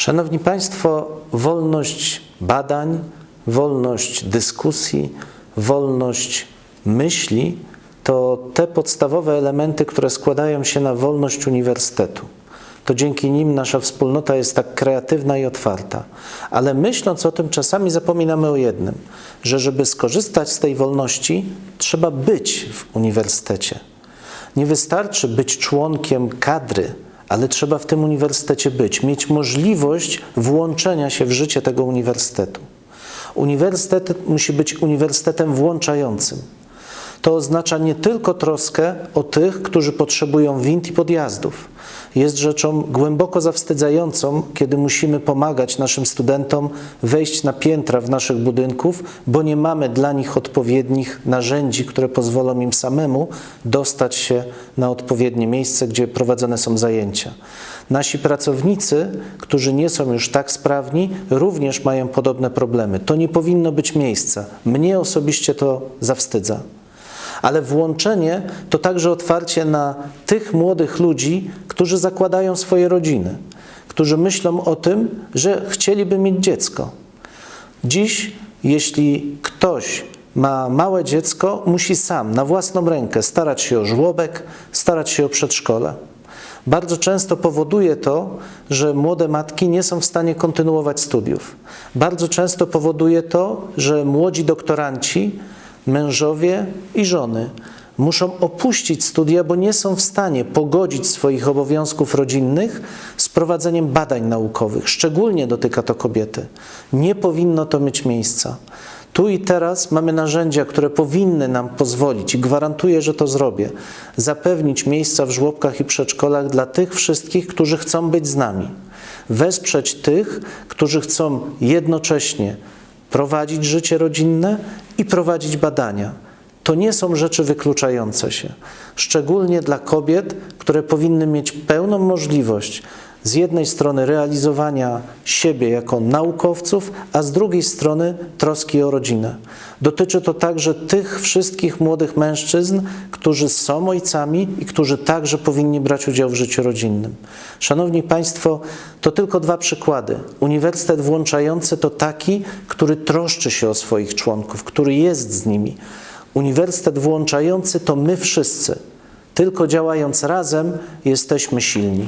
Szanowni Państwo, wolność badań, wolność dyskusji, wolność myśli to te podstawowe elementy, które składają się na wolność uniwersytetu. To dzięki nim nasza wspólnota jest tak kreatywna i otwarta. Ale myśląc o tym, czasami zapominamy o jednym, że żeby skorzystać z tej wolności, trzeba być w uniwersytecie. Nie wystarczy być członkiem kadry, ale trzeba w tym uniwersytecie być, mieć możliwość włączenia się w życie tego uniwersytetu. Uniwersytet musi być uniwersytetem włączającym. To oznacza nie tylko troskę o tych, którzy potrzebują wind i podjazdów. Jest rzeczą głęboko zawstydzającą, kiedy musimy pomagać naszym studentom wejść na piętra w naszych budynków, bo nie mamy dla nich odpowiednich narzędzi, które pozwolą im samemu dostać się na odpowiednie miejsce, gdzie prowadzone są zajęcia. Nasi pracownicy, którzy nie są już tak sprawni, również mają podobne problemy. To nie powinno być miejsca. Mnie osobiście to zawstydza. Ale włączenie to także otwarcie na tych młodych ludzi, którzy zakładają swoje rodziny, którzy myślą o tym, że chcieliby mieć dziecko. Dziś, jeśli ktoś ma małe dziecko, musi sam na własną rękę starać się o żłobek, starać się o przedszkole. Bardzo często powoduje to, że młode matki nie są w stanie kontynuować studiów. Bardzo często powoduje to, że młodzi doktoranci mężowie i żony muszą opuścić studia, bo nie są w stanie pogodzić swoich obowiązków rodzinnych z prowadzeniem badań naukowych. Szczególnie dotyka to kobiety. Nie powinno to mieć miejsca. Tu i teraz mamy narzędzia, które powinny nam pozwolić, i gwarantuję, że to zrobię, zapewnić miejsca w żłobkach i przedszkolach dla tych wszystkich, którzy chcą być z nami. Wesprzeć tych, którzy chcą jednocześnie prowadzić życie rodzinne i prowadzić badania. To nie są rzeczy wykluczające się, szczególnie dla kobiet, które powinny mieć pełną możliwość z jednej strony realizowania siebie jako naukowców, a z drugiej strony troski o rodzinę. Dotyczy to także tych wszystkich młodych mężczyzn, którzy są ojcami i którzy także powinni brać udział w życiu rodzinnym. Szanowni Państwo, to tylko dwa przykłady. Uniwersytet włączający to taki, który troszczy się o swoich członków, który jest z nimi. Uniwersytet włączający to my wszyscy. Tylko działając razem jesteśmy silni.